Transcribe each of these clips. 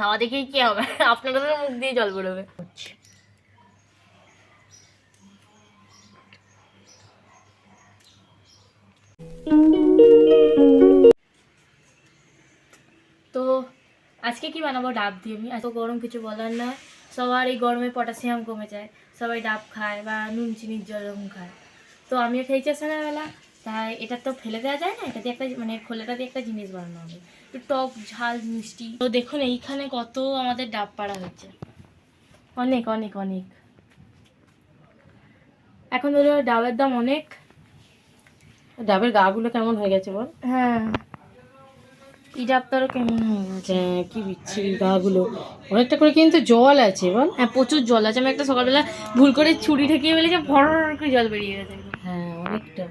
খাওয়া দেখেই কি হবে? আপনাদের মুখ দিয়ে জল বেরোবে। তো আজকে কি বানাবো ডাব দিয়ে আমি? এত গরম কিছু বলার নয় সবার এই গরমে পটাশিয়াম কমে যায়। সবাই ডাব খায় বা নুন, চিনির জল খায়। তো আমিও খেয়েছি সকালবেলা তাই এটা তো ফেলে দেওয়া যায় না এটা দিয়ে একটা মানে খোলাটা দিয়ে একটা জিনিস বানানো হবে। একটু টক ঝাল মিষ্টি। তো দেখুন এইখানে কত আমাদের ডাব পাড়া হচ্ছে অনেক অনেক অনেক। এখন ধরো ডাবের দাম অনেক। ডাবের গাগুলো কেমন হয়ে গেছে বল? হ্যাঁ। এই ডাবটারও কেমন হয়ে গেছে। হ্যাঁ, কি বিচ্ছিরি গাগুলো। অনেকটা করে কিন্তু জল আছে বল? হ্যাঁ প্রচুর জল আছে। আমি একটা সকালবেলা ভুল করে ছুরি ঠেকিয়ে ফেলেছি ভর করে জল বেরিয়ে গেছে। হ্যাঁ অনেকটা।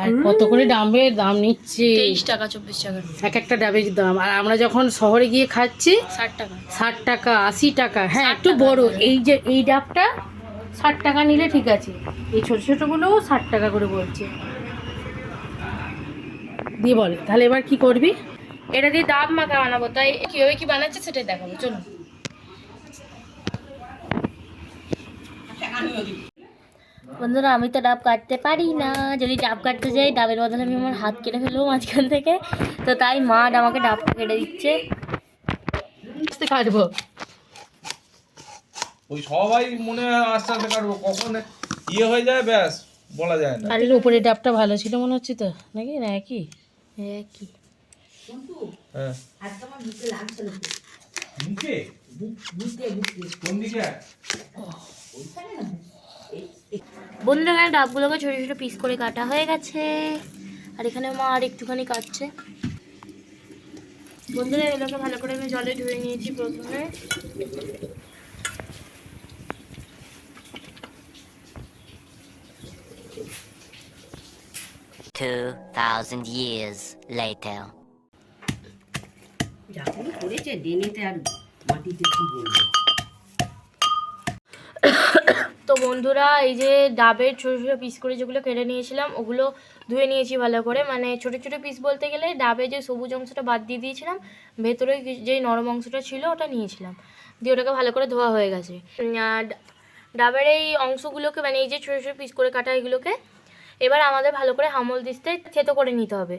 আর কত করে ডাবের দাম নিচ্ছে? তেইশ টাকা চব্বিশ টাকা। এক একটা ডাবের দাম। আর আমরা যখন শহরে গিয়ে খাচ্ছি ষাট টাকা। ষাট টাকা আশি টাকা হ্যাঁ একটু বড়। এই যে এই ডাবটা ষাট টাকা নিলে ঠিক আছে। এই ছোট ছোটগুলোও ষাট টাকা করে বলছে। দিয়ে বলে তাহলে এবার কি করবি? এটা দিয়ে ডাব মাখা বানাবো। তাই কীভাবে কি বানাচ্ছে সেটাই দেখাবো। চলুন। বন্ধুরা আমি তো ডাব কাটতে পারি না। যদি ডাব কাটতে যাই ডাবের বদলে আমি আমার হাত কেটে ফেলব মাঝখান থেকে। তো তাই মা আমাকে ডাবটা কেটে দিচ্ছে। কাটবো। ওই সবাই মনে আস্তে আস্তে কাটবো। কখন ইয়ে হয়ে যায় ব্যাস বলা যায় না। আর উপরে ডাবটা ভালো ছিল মনে হচ্ছে তো। নাকি? না একই? হ্যাঁ। কি হ্যাঁ মুখে কোন দিকে? বন্ধুরা এখানে ডাবগুলোকে ছোটো ছোটো পিস করে কাটা হয়ে গেছে। আর এখানে মা আর একটুখানি কাটছে। বন্ধুরা এগুলোকে ভালো করে আমি জলে ধুয়ে নিয়েছি প্রথমে। Two thousand years later. যখন করেছে ডেনেতে আর মাটিতে কি বলব? তো বন্ধুরা, এই যে ডাবের ছোটো ছোটো পিস করে যেগুলো কেটে নিয়েছিলাম, ওগুলো ধুয়ে নিয়েছি ভালো করে। মানে ছোটো ছোটো পিস বলতে গেলে ডাবের যে সবুজ অংশটা বাদ দিয়ে দিয়েছিলাম, ভেতরে যে নরম অংশটা ছিল ওটা নিয়েছিলাম। দিয়ে ওটাকে ভালো করে ধোয়া হয়ে গেছে। ডাবের এই অংশগুলোকে মানে এই যে ছোটো ছোটো পিস করে কাটা এগুলোকে, এবার আমাদের ভালো করে হামল দিস্তে থেতো করে নিতে হবে।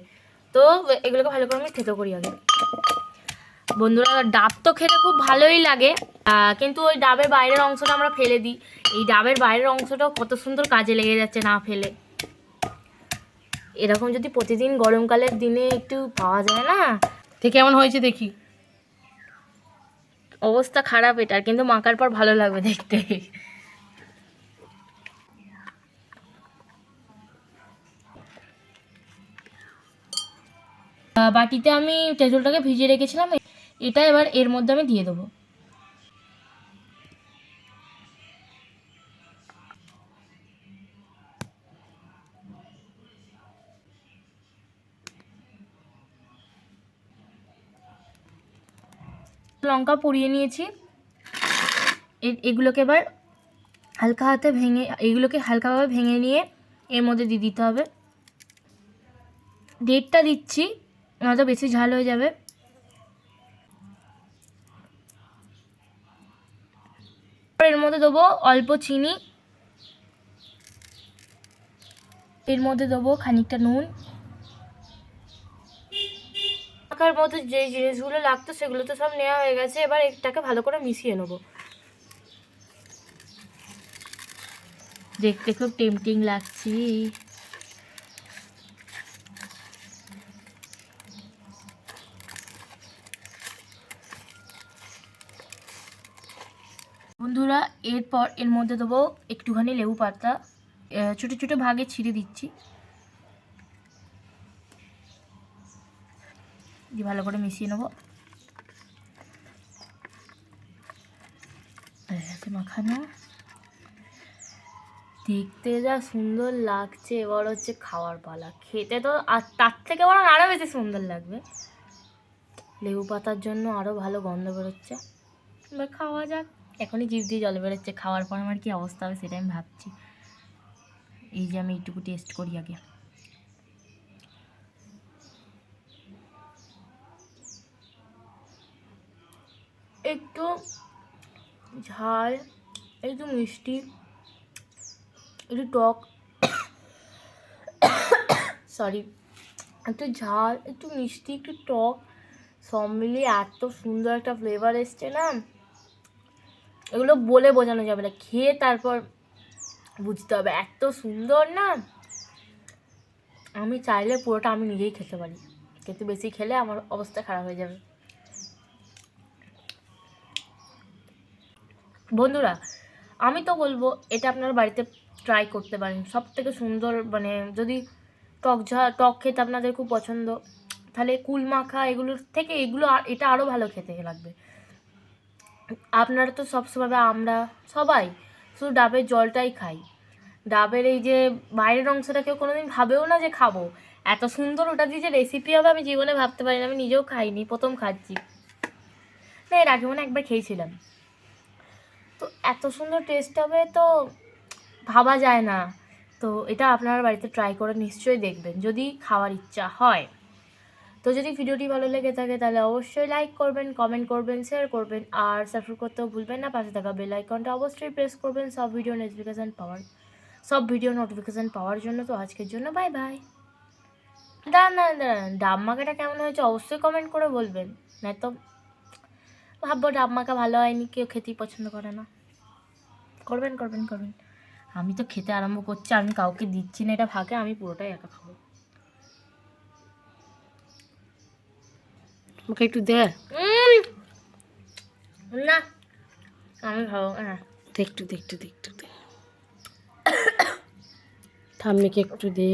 তো এগুলোকে ভালো করে আমি থেতো করি আগে। বন্ধুরা ডাব তো খেতে খুব ভালোই লাগে কিন্তু ওই ডাবের বাইরের অংশটা আমরা ফেলে দিই। এই ডাবের বাইরের অংশটাও কত সুন্দর কাজে লেগে যাচ্ছে না ফেলে। এরকম যদি প্রতিদিন গরমকালের দিনে একটু পাওয়া যায় না? তো কেমন হয়েছে দেখি। অবস্থা খারাপ এটার কিন্তু মাখার পর ভালো লাগবে দেখতে। বাটিতে আমি তেঁতুলটাকে ভিজিয়ে রেখেছিলাম এটা এবার এর মধ্যে আমি দিয়ে দেবো। লঙ্কা পুড়িয়ে নিয়েছি। এগুলোকে এবার হালকা হাতে ভেঙে, এগুলোকে হালকাভাবে ভেঙে নিয়ে এর মধ্যে দিয়ে দিতে হবে। দেড়টা দিচ্ছি নয়তো বেশি ঝাল হয়ে যাবে। এর মধ্যে দেবো অল্প চিনি। এর মধ্যে দেবো খানিকটা নুন। আঁকার মতো যে জিনিসগুলো লাগতো সেগুলো তো সব নেওয়া হয়ে গেছে। এবার এটাকে ভালো করে মিশিয়ে নেব। দেখতে খুব টেম্পটিং লাগছে বন্ধুরা এরপর এর মধ্যে দেবো একটুখানি লেবু পাতা ছোটো ছোটো ভাগে ছিঁড়ে দিচ্ছি। দিয়ে ভালো করে মিশিয়ে নেব। মাখানো। দেখতে যা সুন্দর লাগছে, এবার হচ্ছে খাওয়ার পালা। খেতে তো আর তার থেকে বরং আরও বেশি সুন্দর লাগবে। লেবু পাতার জন্য আরও ভালো গন্ধ বেরোচ্ছে। এবার খাওয়া যাক। এখনই জিভ দিয়ে জল বেরোচ্ছে, খাওয়ার পর আমার কী অবস্থা হবে সেটা আমি ভাবছি। এই যে আমি এইটুকু টেস্ট করি আগে। একটু ঝাল, একটু মিষ্টি, একটু টক সরি একটু ঝাল, একটু মিষ্টি, একটু টক, সব মিলিয়ে এত সুন্দর একটা ফ্লেভার এসছে না? এগুলো বলে বোঝানো যাবে না। খেয়ে তারপর বুঝতে হবে। এত সুন্দর না। আমি চাইলে পুরোটা আমি নিজেই খেতে পারি। কিন্তু বেশি খেলে আমার অবস্থা খারাপ হয়ে যাবে। বন্ধুরা, আমি তো বলব এটা আপনার বাড়িতে ট্রাই করতে পারেন। সব থেকে সুন্দর মানে যদি টক ঝা, টক খেতে আপনাদের খুব পছন্দ, তাহলে কুল মাখা এগুলোর থেকে এগুলো এটা আরও ভালো খেতে লাগবে। আপনারা তো সবসময় আমরা সবাই শুধু ডাবের জলটাই খাই। ডাবের এই যে বাইরের অংশটা কেউ কোনোদিন ভাবেও না যে খাব। এত সুন্দর ওটা দিয়ে যে রেসিপি হবে আমি জীবনে ভাবতে পারি না, আমি নিজেও খাইনি, প্রথম খাচ্ছি। না, এর আগে মনে একবার খেয়েছিলাম। তো এত সুন্দর টেস্ট হবে তো ভাবা যায় না। তো এটা আপনারা বাড়িতে ট্রাই করে নিশ্চয়ই দেখবেন, যদি খাওয়ার ইচ্ছা হয়। তো যদি ভিডিওটি ভালো লেগে থাকে তাহলে অবশ্যই লাইক করবেন কমেন্ট করবেন শেয়ার করবেন, আর সাবস্ক্রাইব করতেও ভুলবেন না। পাশে থাকা বেল আইকনটা অবশ্যই প্রেস করবেন। সব ভিডিও নোটিফিকেশান পাওয়ার, সব ভিডিও নোটিফিকেশান পাওয়ার জন্য তো আজকের জন্য বাই বাই দাঁড়ান দাঁড়ান মাখাটা কেমন হয়েছে অবশ্যই কমেন্ট করে বলবেন। না তো, ভাববো ডাব মাখা ভালো হয়নি, কেউ খেতেই পছন্দ করে না। করবেন করবেন করবেন। আমি তো খেতে আরম্ভ করছি, আমি কাউকে দিচ্ছি না, এটা ফাঁকে, আমি পুরোটাই একা খাব। আমাকে একটু দে। না আমি খাব হ্যাঁ। দে একটু দে একটু দে ঠাম্মিকে একটু দে।